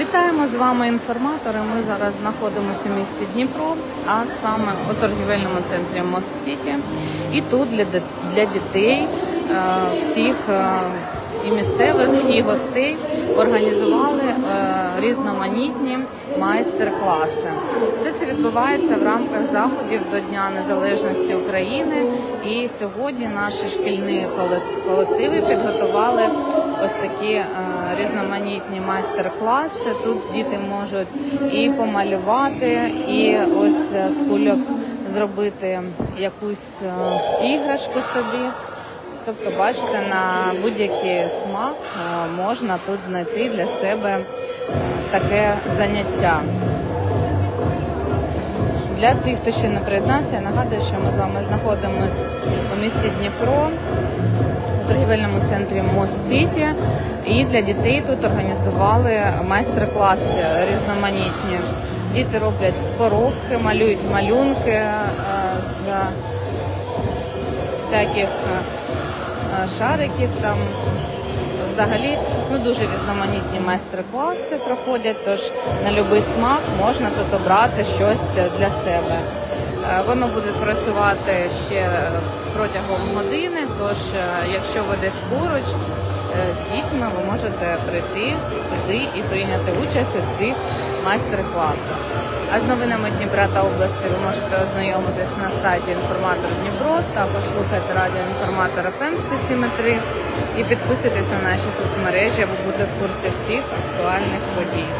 Вітаємо з вами інформатори. Ми зараз знаходимося у місті Дніпро, а саме у торгівельному центрі Мост Сіті. І тут для, для дітей е, всіх е, і місцевих, і гостей організували е, різноманітні майстер-класи. Все це відбувається в рамках заходів до Дня Незалежності України. І сьогодні наші шкільні колек- колективи підготували ось такі е, різноманітні майстер-класи. Тут діти можуть і помалювати, і ось е, з кульок зробити якусь е, іграшку собі. Тобто, бачите, на будь-який смак можна тут знайти для себе таке заняття. Для тих, хто ще не приєднався, я нагадую, що ми з вами знаходимося у місті Дніпро у торгівельному центрі Мост Сіті. І для дітей тут організували майстер-класи різноманітні. Діти роблять поробки, малюють малюнки е, з всяких е, шариків там. Взагалі, ну дуже різноманітні майстер-класи проходять, тож на будь-який смак можна тут обрати щось для себе. Е, Воно буде працювати ще протягом години, тож е, якщо ви десь поруч е, з дітьми, ви можете прийти сюди і прийняти участь у цих майстер-класах. А з новинами Дніпра та області ви можете ознайомитись на сайті інформатор Дніпро, та послухати радіо інформатор ФМ 107.3 і підписуйтесь на наші соцмережі, аби бути в курсі всіх актуальних подій.